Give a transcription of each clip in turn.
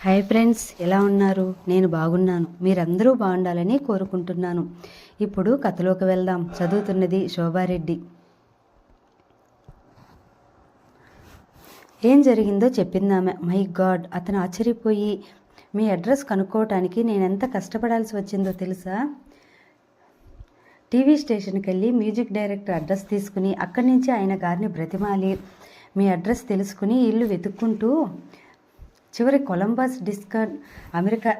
Hi friends ఎలా ఉన్నారు? నేను బాగున్నాను. మీరందరూ బాగుండాలని కోరుకుంటున్నాను. ఇప్పుడు కథలోకి వెళ్దాం. చదువుతున్నది శోభారెడ్డి. ఏం జరిగిందో చెప్పిందామె. మై గాడ్ అతను ఆశ్చర్యపోయి మీ అడ్రస్ కనుక్కోవటానికి నేను ఎంత కష్టపడాల్సి వచ్చిందో తెలుసా? టీవీ స్టేషన్కి వెళ్ళి మ్యూజిక్ డైరెక్టర్ అడ్రస్ తీసుకుని అక్కడి నుంచి ఆయన గారిని బ్రతిమాలి. మీ అడ్రస్ తెలుసుకుని ఇల్లు వెతుక్కుంటూ చివరి కొలంబస్ డిస్కర్ అమెరికా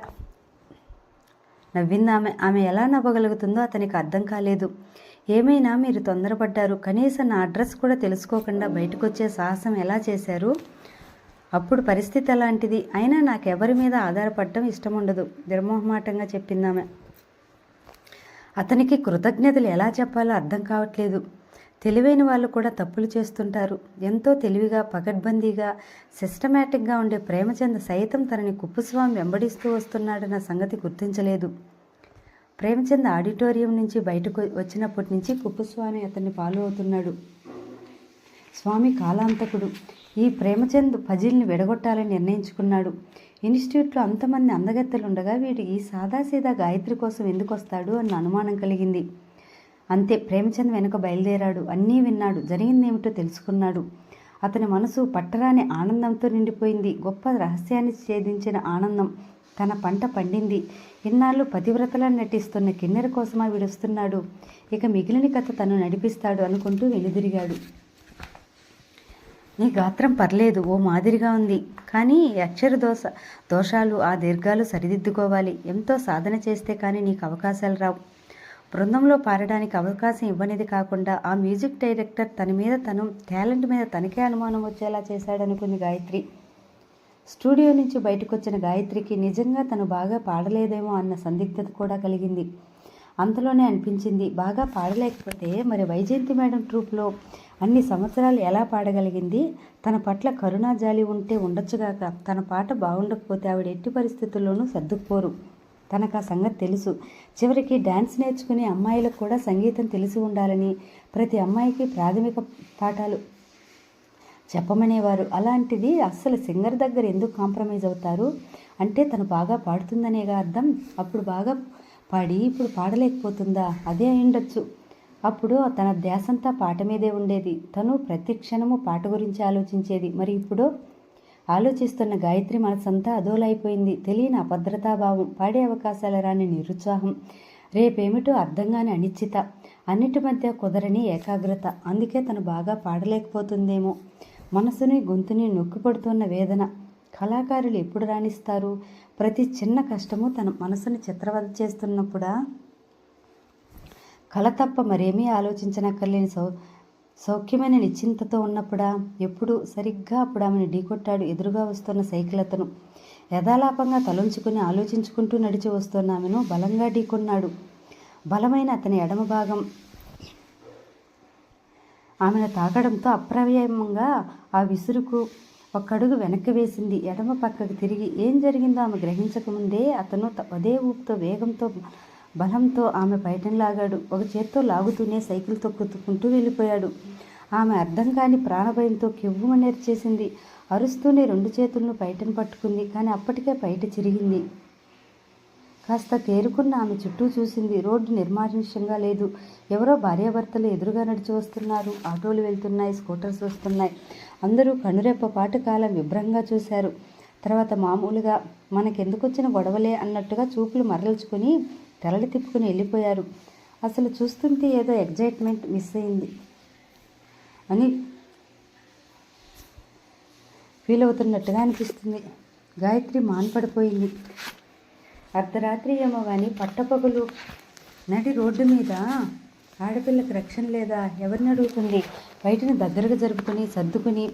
నవ్వింది ఆమె. ఆమె ఎలా నవ్వగలుగుతుందో అతనికి అర్థం కాలేదు. ఏమైనా మీరు తొందరపడ్డారు. కనీసం నా అడ్రస్ కూడా తెలుసుకోకుండా బయటకు వచ్చే సాహసం ఎలా చేశారు? అప్పుడు పరిస్థితి అలాంటిది. అయినా నాకు ఎవరి మీద ఆధారపడటం ఇష్టం ఉండదు నిర్మోహమాటంగా చెప్పిందామె అతనికి కృతజ్ఞతలు ఎలా చెప్పాలో అర్థం కావట్లేదు. తెలివైన వాళ్ళు కూడా తప్పులు చేస్తుంటారు. ఎంతో తెలివిగా పకడ్బందీగా సిస్టమేటిక్గా ఉండే ప్రేమచంద్ సైతం తనని కుప్పుస్వామి వెంబడిస్తూ వస్తున్నాడన్న సంగతి గుర్తించలేదు. ప్రేమచంద్ ఆడిటోరియం నుంచి బయటకు వచ్చినప్పటి నుంచి కుప్పుస్వామి అతన్ని ఫాలో అవుతున్నాడు. స్వామి కాలాంతకుడు. ఈ ప్రేమచంద్ పజిల్ని విడగొట్టాలని నిర్ణయించుకున్నాడు. ఇన్స్టిట్యూట్లో అంతమంది అందగత్తెలుండగా వీడు ఈ సాదాసీదా గాయత్రి కోసం ఎందుకు వస్తాడు అన్న అనుమానం కలిగింది. అంతే ప్రేమచంద్ వెనుక బయలుదేరాడు. అన్నీ విన్నాడు. జరిగిందేమిటో తెలుసుకున్నాడు. అతని మనసు పట్టరాని ఆనందంతో నిండిపోయింది. గొప్ప రహస్యాన్ని ఛేదించిన ఆనందం. తన పంట పండింది. ఇన్నాళ్ళు పతివ్రతలను నటిస్తున్న కిన్నెర కోసమా విడుస్తున్నాడు. ఇక మిగిలిన కథ తను నడిపిస్తాడు అనుకుంటూ వెనుదిరిగాడు. నీ గాత్రం పర్లేదు. ఓ మాదిరిగా ఉంది. కానీ అక్షర దోష దోషాలు ఆ దీర్ఘాలు సరిదిద్దుకోవాలి. ఎంతో సాధన చేస్తే కానీ నీకు అవకాశాలు రావు. బృందంలో పాడడానికి అవకాశం ఇవ్వనిది కాకుండా ఆ మ్యూజిక్ డైరెక్టర్ తన మీద తను టాలెంట్ మీద తనకే అనుమానం వచ్చేలా చేశాడనుకుంది గాయత్రి. స్టూడియో నుంచి బయటకు వచ్చిన గాయత్రికి నిజంగా తను బాగా పాడలేదేమో అన్న సందిగ్ధత కూడా కలిగింది. అంతలోనే అనిపించింది బాగా పాడలేకపోతే మరి వైజయంతి మేడం ట్రూప్లో అన్ని సంవత్సరాలు ఎలా పాడగలిగింది? తన పట్ల కరుణా జాలి ఉంటే ఉండొచ్చుగాక తన పాట బాగుండకపోతే ఆవిడ ఎట్టి పరిస్థితుల్లోనూ సర్దుకుపోరు. తనకు ఆ సంగతి తెలుసు. చివరికి డ్యాన్స్ నేర్చుకునే అమ్మాయిలకు కూడా సంగీతం తెలిసి ఉండాలని ప్రతి అమ్మాయికి ప్రాథమిక పాఠాలు చెప్పమనేవారు. అలాంటిది అస్సలు సింగర్ దగ్గర ఎందుకు కాంప్రమైజ్ అవుతారు? అంటే తను బాగా పాడుతుందనేగా అర్థం? అప్పుడు బాగా పాడి ఇప్పుడు పాడలేకపోతుందా? అదే అయిండొచ్చు అప్పుడు తన ధ్యాసంతా పాట మీదే ఉండేది. తను ప్రతి క్షణము పాట గురించి ఆలోచించేది. మరి ఇప్పుడు ఆలోచిస్తున్న గాయత్రి మనసంతా అదోలైపోయింది. తెలియని అభద్రతాభావం పాడే అవకాశాలు రాని నిరుత్సాహం. రేపేమిటో అర్థం కాని అనిశ్చిత. అన్నిటి మధ్య కుదరని ఏకాగ్రత. అందుకే తను బాగా పాడలేకపోతుందేమో. మనసుని గొంతుని నొక్కిపడుతున్న వేదన. కళాకారులు ఎప్పుడు రాణిస్తారు? ప్రతి చిన్న కష్టము తన మనసుని చిత్రవద చేస్తున్నప్పుడా? కళ తప్ప మరేమీ ఆలోచించనక్కర్లేని సౌ సౌఖ్యమైన నిశ్చింతతో ఉన్నప్పుడా? ఎప్పుడు? సరిగ్గా అప్పుడు ఆమెను ఢీకొట్టాడు ఎదురుగా వస్తున్న సైకిల్ అతను. యథాలాపంగా తలంచుకుని ఆలోచించుకుంటూ నడిచి వస్తున్న ఆమెను బలంగా ఢీకొన్నాడు. బలమైన అతని ఎడమ భాగం. ఆమెను తాకడంతో అప్రవ్యయంగా ఆ విసురుకు ఒక్కడుగు వెనక్కి వేసింది. ఎడమ పక్కకు తిరిగి ఏం జరిగిందో ఆమె గ్రహించకముందే అతను త- అదే ఊపుతో వేగంతో బలంతో ఆమె పైటం లాగాడు. ఒక చేత్తో లాగుతూనే సైకిల్ తొక్కుతుకుంటూ వెళ్ళిపోయాడు. ఆమె అర్థం కాని ప్రాణభయంతో కెవ్వుమనేర్చేసింది అరుస్తూనే రెండు చేతులను బయటను పట్టుకుంది. కానీ అప్పటికే బయట చిరిగింది. కాస్త తేరుకున్న ఆమె చుట్టూ చూసింది. రోడ్డు నిర్మానుష్యంగా లేదు. ఎవరో భార్యాభర్తలు ఎదురుగా నడిచి వస్తున్నారు. ఆటోలు వెళ్తున్నాయి. స్కూటర్స్ వస్తున్నాయి. అందరూ కనురెప్ప పాటు కాలం విభ్రంగా చూశారు. తర్వాత మామూలుగా మనకెందుకు వచ్చిన గొడవలే అన్నట్టుగా చూపులు మరల్చుకొని తలలు తిప్పుకుని వెళ్ళిపోయారు. అసలు చూస్తుంటే ఏదో ఎగ్జైట్మెంట్ మిస్ అయింది. అని ఫీల్ అవుతున్నట్టుగా అనిపిస్తుంది. గాయత్రి మాన్పడిపోయింది. అర్ధరాత్రి ఏమో కానీ పట్టపగలు. నడి రోడ్డు మీద ఆడపిల్లకి రక్షణ లేదా? ఎవరిని అడుగుతుంది? బయటని దగ్గరగా జరుపుకుని సర్దుకుని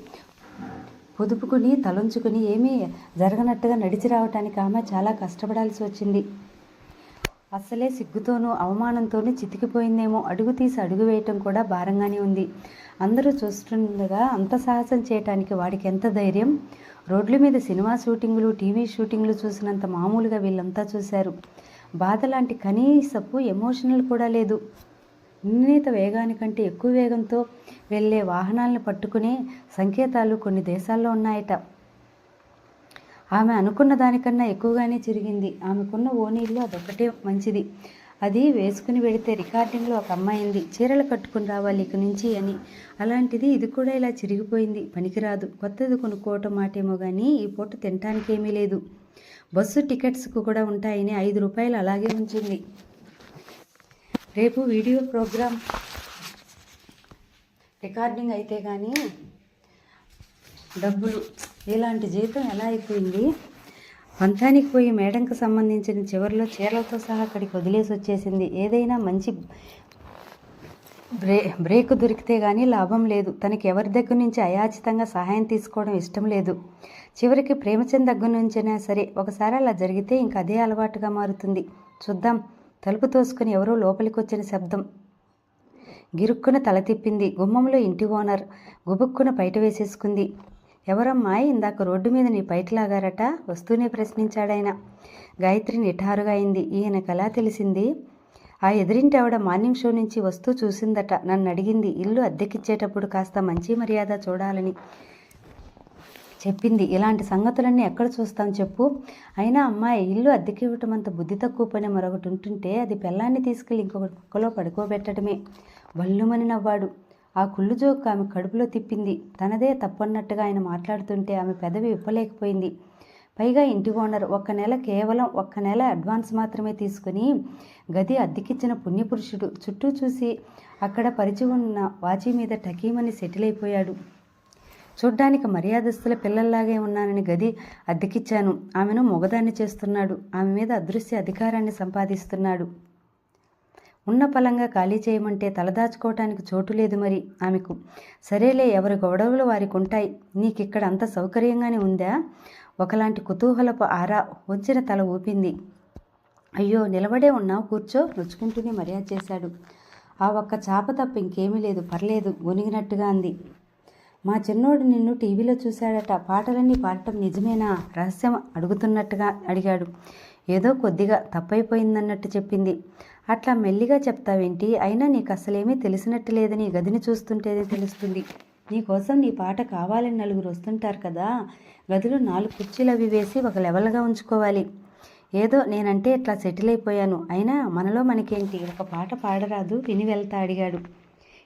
పొదుపుకుని తలంచుకుని ఏమీ జరగనట్టుగా నడిచి రావటానికి ఆమె చాలా కష్టపడాల్సి వచ్చింది. అసలే సిగ్గుతోనూ అవమానంతోనూ చితికిపోయిందేమో అడుగు తీసి అడుగు వేయటం కూడా భారంగానే ఉంది. అందరూ చూస్తుండగా అంత సాహసం చేయటానికి వాడికి ఎంత ధైర్యం? రోడ్ల మీద సినిమా షూటింగులు టీవీ షూటింగ్లు చూసినంత మామూలుగా వీళ్ళంతా చూశారు. బాధ లాంటి కనీసపు ఎమోషనల్ కూడా లేదు. నిర్ణీత వేగానికంటే ఎక్కువ వేగంతో వెళ్ళే వాహనాలను పట్టుకునే సంకేతాలు కొన్ని దేశాల్లో ఉన్నాయట. ఆమె అనుకున్న దానికన్నా ఎక్కువగానే చిరిగింది. ఆమెకున్న ఓనీల్లో అదొక్కటే మంచిది. అది వేసుకుని వెడితే రికార్డింగ్లో ఒక అమ్మాయింది. చీరలు కట్టుకుని రావాలి ఇక నుంచి అని. అలాంటిది ఇది కూడా ఇలా చిరిగిపోయింది. పనికిరాదు. కొత్తది కొనుక్కోవటం మాటేమో కానీ ఈ పూట తినటానికి ఏమీ లేదు. బస్సు టికెట్స్కు కూడా ఉంటాయని ఐదు రూపాయలు అలాగే ఉంచింది. రేపు వీడియో ప్రోగ్రామ్ రికార్డింగ్ అయితే కానీ డబ్బులు ఇలాంటి జీతం ఎలా అయిపోయింది? పంతానికి పోయి మేడంకు సంబంధించిన చివరిలో చీరలతో సహా అక్కడికి వదిలేసి వచ్చేసింది. ఏదైనా మంచి బ్రే బ్రేక్ దొరికితే కానీ లాభం లేదు. తనకి ఎవరి దగ్గర నుంచి అయాచితంగా సహాయం తీసుకోవడం ఇష్టం లేదు. చివరికి ప్రేమచంద్ దగ్గర నుంచైనా సరే ఒకసారి అలా జరిగితే ఇంక అదే అలవాటుగా మారుతుంది. చూద్దాం. తలుపు తోసుకుని ఎవరో లోపలికి వచ్చిన శబ్దం గిరుక్కున తల తిప్పింది. గుమ్మంలో ఇంటి ఓనర్ గుబుక్కున బయట వేసేసుకుంది. ఎవరమ్మా ఇందాక రోడ్డు మీద నీ పైకిలాగారట వస్తూనే ప్రశ్నించాడాయన. గాయత్రి నిఠారుగా అయింది. ఈయనకలా తెలిసింది? ఆ ఎదిరింటి ఆవిడ మార్నింగ్ షో నుంచి వస్తూ చూసిందట. నన్ను అడిగింది ఇల్లు అద్దెకిచ్చేటప్పుడు కాస్త మంచి మర్యాద చూడాలని. చెప్పింది ఇలాంటి సంగతులన్నీ ఎక్కడ చూస్తాం చెప్పు. అయినా అమ్మాయి ఇల్లు అద్దెకి ఇవ్వటం అంత బుద్ధి తక్కువ పని మరొకటి ఉంటుంటే అది పిల్లాన్ని తీసుకెళ్ళి ఇంకొకటి కుక్కలో పడుకోబెట్టడమే. వల్లుమని నవ్వాడు. ఆ కుళ్ళు జోక్ ఆమె కడుపులో తిప్పింది. తనదే తప్పన్నట్టుగా ఆయన మాట్లాడుతుంటే ఆమె పెదవి విప్పలేకపోయింది. పైగా ఇంటి ఓనర్ ఒక్క నెల కేవలం ఒక్క నెల అడ్వాన్స్ మాత్రమే తీసుకుని గది అద్దెకిచ్చిన పుణ్యపురుషుడు. చుట్టూ చూసి అక్కడ పరిచి ఉన్న వాచి మీద టకీమని సెటిల్ అయిపోయాడు. చూడ్డానికి మర్యాదస్తుల పిల్లల్లాగే ఉన్నానని గది అద్దెకిచ్చాను. ఆమెను మొగదాన్ని చేస్తున్నాడు. ఆమె మీద అదృశ్య అధికారాన్ని సంపాదిస్తున్నాడు. ఉన్న పలంగా ఖాళీ చేయమంటే తలదాచుకోవటానికి చోటు లేదు మరి ఆమెకు. సరేలే ఎవరి గొడవలు వారికి ఉంటాయి నీకిక్కడ అంత సౌకర్యంగానే ఉందా? ఒకలాంటి కుతూహలపు ఆరా వంచిన తల ఊపింది. అయ్యో నిలబడే ఉన్నావు కూర్చో నొచ్చుకుంటూనే మర్యాద చేశాడు. ఆ ఒక్క చాప తప్ప ఇంకేమీ లేదు పర్లేదు గొనిగినట్టుగా అంది. మా చిన్నోడు నిన్ను టీవీలో చూశాడట పాటలన్నీ పాడటం నిజమేనా? రహస్యం అడుగుతున్నట్టుగా అడిగాడు. ఏదో కొద్దిగా తప్పైపోయిందన్నట్టు చెప్పింది. అట్లా మెల్లిగా చెప్తావేంటి? అయినా నీకు అసలేమీ తెలిసినట్టు లేదని గదిని చూస్తుంటేనే తెలుస్తుంది. నీకోసం నీ పాట కావాలని నలుగురు వస్తుంటారు కదా. గదిలో నాలుగు కుర్చీలు అవి వేసి ఒక లెవెల్గా ఉంచుకోవాలి. ఏదో నేనంటే ఇట్లా సెటిల్ అయిపోయాను. అయినా మనలో మనకేంటి? ఒక పాట పాడరాదు విని వెళ్తా అడిగాడు.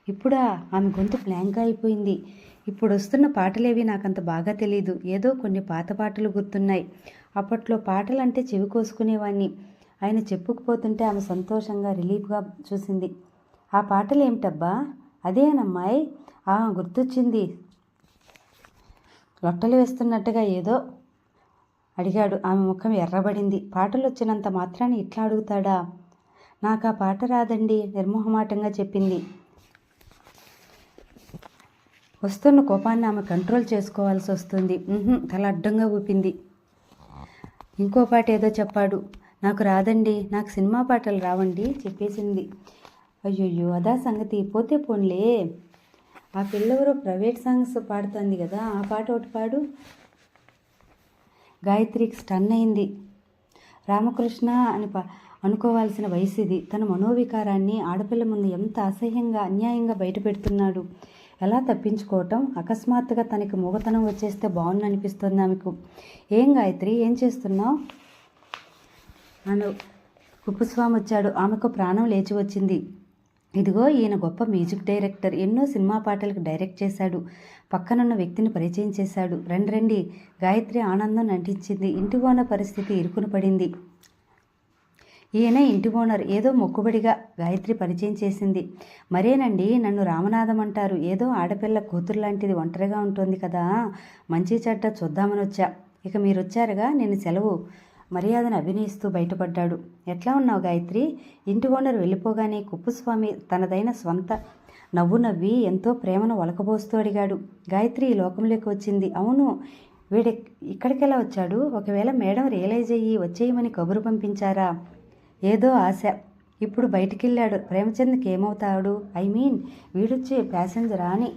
ఇప్పుడా? ఆమె గొంతు ప్లాంక్ అయిపోయింది. ఇప్పుడు వస్తున్న పాటలేవి నాకంత బాగా తెలీదు. ఏదో కొన్ని పాత పాటలు గుర్తున్నాయి. అప్పట్లో పాటలంటే చెవి కోసుకునేవాణ్ణి. ఆయన చెప్పుకుపోతుంటే ఆమె సంతోషంగా రిలీఫ్గా చూసింది. ఆ పాటలు ఏమిటబ్బా అదేనమ్మాయి? ఆ గుర్తొచ్చింది. లొట్టలు వేస్తున్నట్టుగా ఏదో? అడిగాడు. ఆమె ముఖం ఎర్రబడింది. పాటలు వచ్చినంత మాత్రాన్ని ఇట్లా అడుగుతాడా? నాకు ఆ పాట రాదండి నిర్మోహమాటంగా చెప్పింది. వస్తున్న కోపాన్ని ఆమె కంట్రోల్ చేసుకోవాల్సి వస్తుంది తల అడ్డంగా ఊపింది. ఇంకో పాట ఏదో చెప్పాడు. నాకు రాదండి నాకు సినిమా పాటలు రావండి చెప్పేసింది. అయ్యయ్యో అదా సంగతి. పోతే పోన్లే. ఆ పిల్లెవరో ప్రైవేట్ సాంగ్స్ పాడుతుంది కదా ఆ పాట ఒకటి పాడు. గాయత్రికి స్టన్ అయింది. రామకృష్ణ అని పా అనుకోవాల్సిన వయసు ఇది. తన మనోవికారాన్ని ఆడపిల్ల ముందు ఎంత అసహ్యంగా అన్యాయంగా బయటపెడుతున్నాడు. ఎలా తప్పించుకోవటం? అకస్మాత్తుగా తనకి మూగతనం వచ్చేస్తే బాగుంది అనిపిస్తుంది ఆమెకు ఏం గాయత్రి? ఏం చేస్తున్నావు? ఆమె కుప్పస్వామి వచ్చాడు. ఆమెకు ప్రాణం లేచి వచ్చింది. ఇదిగో ఈయన గొప్ప మ్యూజిక్ డైరెక్టర్. ఎన్నో సినిమా పాటలకు డైరెక్ట్ చేశాడు. పక్కనున్న వ్యక్తిని పరిచయం చేశాడు. రండి రండి. గాయత్రి ఆనందం నటించింది. ఇంటి పోన పరిస్థితి ఇరుకున పడింది. ఈయన ఇంటి ఓనర్. ఏదో మొక్కుబడిగా గాయత్రి పరిచయం చేసింది. మరేనండి? నన్ను రామనాథం అంటారు. ఏదో ఆడపిల్ల కూతురు లాంటిది ఒంటరిగా ఉంటుంది కదా. మంచి చెడ్డ చూద్దామని వచ్చా. ఇక మీరు వచ్చారుగా నేను సెలవు మర్యాదను అభినయిస్తూ బయటపడ్డాడు. ఎట్లా ఉన్నావు గాయత్రి? ఇంటి ఓనర్ వెళ్ళిపోగానే కుప్పుస్వామి తనదైన స్వంత నవ్వు నవ్వి ఎంతో ప్రేమను ఒలకబోస్తూ అడిగాడు. గాయత్రి ఈ లోకంలోకి వచ్చింది. అవును వీడి ఇక్కడికెలా వచ్చాడు? ఒకవేళ మేడం రియలైజ్ అయ్యి వచ్చేయమని కబురు పంపించారా? ఏదో ఆశ. ఇప్పుడు బయటికెళ్ళాడు. ప్రేమచంద్కి ఏమవుతాడు? ఐ మీన్ వీడొచ్చే ప్యాసింజరా అని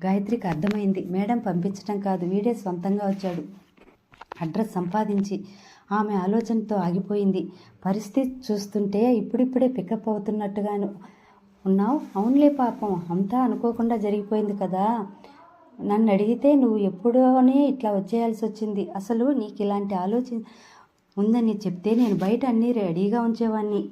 గాయత్రికి అర్థమైంది. మేడం పంపించటం కాదు. వీడే సొంతంగా వచ్చాడు. అడ్రస్ సంపాదించి ఆమె ఆలోచనతో ఆగిపోయింది. పరిస్థితి చూస్తుంటే ఇప్పుడిప్పుడే పికప్ అవుతున్నట్టుగాను. ఉన్నావు? అవునులే పాపం. అంతా అనుకోకుండా జరిగిపోయింది కదా. నన్ను అడిగితే నువ్వు ఎప్పుడోనే ఇట్లా వచ్చేయాల్సి వచ్చింది అసలు నీకు ఇలాంటి ఆలోచన ఉందని చెప్తే నేను బయట అన్నీ రెడీగా ఉంచేవాడిని